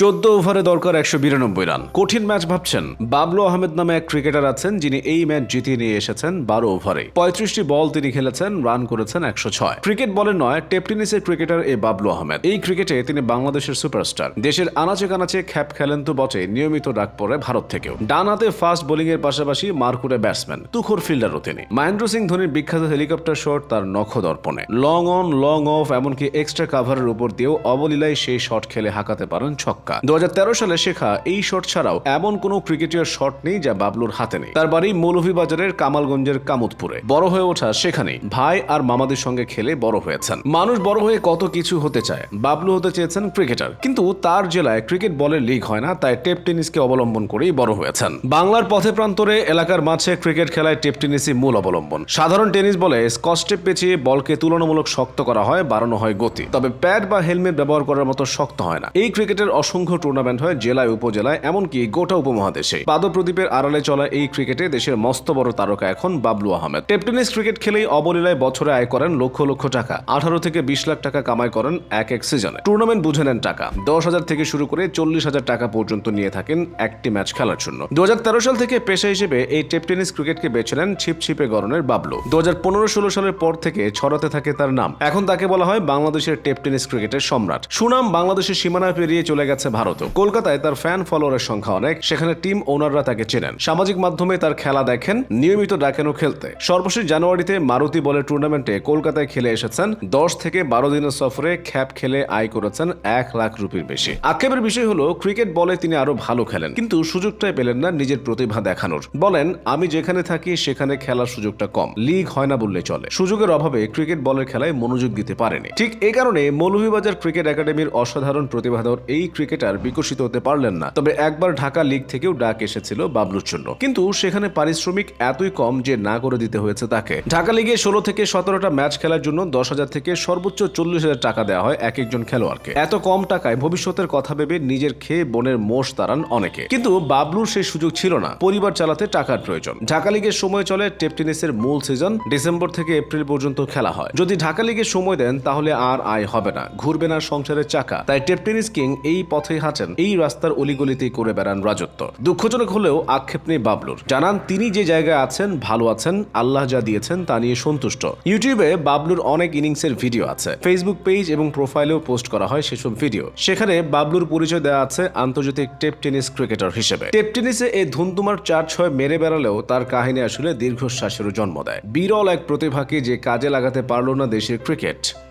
চোদ্দ ওভারে দরকার একশো বিরানব্বই রান। কঠিন ম্যাচ ভাবছেন। বাবলু আহমেদ নামে এক ক্রিকেটার আছেন, যিনি এই ম্যাচ জিতিয়ে নিয়ে এসেছেন বারো ওভারে। পঁয়ত্রিশটি বল তিনি খেলেছেন, রান করেছেন একশো ছয়। ক্রিকেট বলের নয় টেপটিনিসের ক্রিকেটার এ বাবলু আহমেদ। এই ক্রিকেটে তিনি বাংলাদেশের সুপারস্টার। দেশের আনাচে কানাচে খ্যাপ খেলেন তো বটে, নিয়মিত ডাক পড়ে ভারত থেকেও। ডান হাতে ফাস্ট বোলিং এর পাশাপাশি মারকুটে ব্যাটসম্যান, তুখোর ফিল্ডারও তিনি। মহেন্দ্র সিং ধোনির বিখ্যাত হেলিকপ্টার শট তার নখ দর্পণে। লং অন, লং অফ, এমনকি এক্সট্রা কাভারের উপর দিয়েও অবলীলায় সেই শট খেলে হাঁকাতে পারেন ছক্কা। দু হাজার তেরো সালে শেখা এই শট ছাড়াও এমন কোনো ক্রিকেটীয় শট নেই যা বাবলুর হাতে নেই। তার বাড়ি মৌলভীবাজারের কামালগঞ্জের কামতপুরে। বড় হয়ে ওঠা সেখানেই ভাই আর মামাদের সঙ্গে খেলে বড় হয়েছেন। মানুষ বড় হয়ে কত কিছু হতে চায়, বাবলু হতে চেয়েছেন ক্রিকেটার কিন্তু তার জেলায় ক্রিকেট বলের লিগ হয় না, তাই টেপ টেনিসকে অবলম্বন করেই বড় হয়েছেন। বাংলার পথে প্রান্তরে এলাকার মাঝে ক্রিকেট খেলায় টেপ টেনিসই মূল অবলম্বন। সাধারণ টেনিস বলে স্কচ টেপ পেঁচিয়ে বলকে তুলনামূলক শক্ত করা হয়, বাড়ানো হয় গতি। তবে প্যাড বা হেলমেট ব্যবহার করার মতো শক্ত হয় না। এই ক্রিকেটের অসংখ্য টুর্নামেন্ট হয় জেলায়, উপজেলায়, এমনকি গোটা উপমহাদেশে। পাদপ্রদীপের আড়ালে চলা এই ক্রিকেটে দেশের মস্ত বড় তারকা এখন Bablu Ahmed. Tape tennis cricket খেলেই অবলীলায় বছরে আয় করেন লক্ষ লক্ষ টাকা। আঠারো থেকে বিশ লাখ টাকা কামাই করেন এক এক সিজনে। টুর্নামেন্ট বুঝে নেন টাকা। দশ হাজার থেকে শুরু করে চল্লিশ হাজার টাকা পর্যন্ত নিয়ে থাকেন একটি ম্যাচ খেলার জন্য। দু হাজার তেরো সাল থেকে পেশা হিসেবে এই টেপ টেনিস ক্রিকেটকে বেছে নেন ছিপছিপে গরনের বাবলু। দু হাজার পনেরো ষোলো সালের পর থেকে ছড়াতে থাকে তার নাম। এখন তাকে বলা হয় বাংলাদেশের টেপ টেনিস ক্রিকেটের সম্রাট। সুনাম বাংলাদেশের সীমানা পেরিয়ে চলে গেছে ভারতও। কলকাতায় তার ফ্যান ফলোয়ারের সংখ্যা অনেক, সেখানে টিম ওনাররা তাকে চেনেন। সামাজিক মাধ্যমে তার খেলা দেখেন, নিয়মিত ডাকেনও খেলতে। সর্বশেষ জানুয়ারিতে মারুতি বলের টুর্নামেন্টে কলকাতায় খেলে এসেছেন। দশ থেকে বারো দিনের সফরে খ্যাপ খেলে আয় করেছেন এক লাখ রুপির বেশি। আক্ষেপের বিষয় হলো ক্রিকেট বলে তিনি আরও ভালো খেলেন, কিন্তু সুযোগটাই পেলেন না নিজের প্রতিভা দেখানোর। বলেন, আমি যেখানে থাকি, সেখানে খেলার সুযোগটা কম। লিগ হয় না বললে চলে। সুযোগের অভাবে ক্রিকেট বলের খেলায় মনোযোগ দিতে পারেনি। ঠিক এই কারণে মৌলভীবাজার ক্রিকেট একাডেমির অসাধারণ প্রতিভাধর এই ক্রিকেটার বিকশিত হতে পারলেন না। তবে একবার ঢাকা লিগ থেকেও ডাক এসেছিল বাবলুর জন্য। কিন্তু সেখানে পারিশ্রমিক এতই কম যে না করে দিতে হয়েছে তাকে। ঢাকা লিগে ষোলো থেকে সতেরোটা ম্যাচ খেলার জন্য দশ হাজার থেকে সর্বোচ্চ চল্লিশ হাজার টাকা দেওয়া হয় এক একজন খেলোয়াড়কে। এত কম টাকায় ভবিষ্যতের কথা ভেবে নিজের খেয়ে বনের মোষ তাড়ান অনেকে। কিন্তু বাবলুর সেই সুযোগ ছিল না। পরিবার চালাতে টাকার প্রয়োজন। ঢাকা লিগের সময় চলে টেপ টেনিসের মূল সিজন ডিসেম্বর থেকে এপ্রিল পর্যন্ত খেলা হয়। যদি ঢাকা লিগে সময় দেন তাহলে আর আয় হবে না। ঘুরবে না সংসারের চাকা। তাই টেপ টেনিস কিং এই পথে হাঁটেন। এই রাস্তার অলিগলিতেই করে বেড়ান রাজত্ব। দুঃখজনক হলেও আক্ষেপ নেই বাবলুর। জানান, তিনি যে জায়গায় আছেন, ভালো আছেন, আল্লাহ যা দিয়েছেন তা নিয়ে সন্তুষ্ট। ইউটিউবে বাবলুর অনেক ইনিংসের ভিডিও আছে। ফেসবুক পেজ এবং প্রোফাইলেও পোস্ট করা হয় সেসব ভিডিও। সেখানে বাবলুর পরিচয় দেওয়া আছে আন্তর্জাতিক টেপ টেনিস ক্রিকেটার হিসেবে। টেপ টেনিসে এই ধুমতুমার চার ছয় মেরে বেড়ালেও তার কাহিনী আসলে দীর্ঘশ্বাসেরও জন্ম দেয়। বিরল এক প্রতিভাকে যে কাজে লাগাতে পারল না দেশের ক্রিকেট।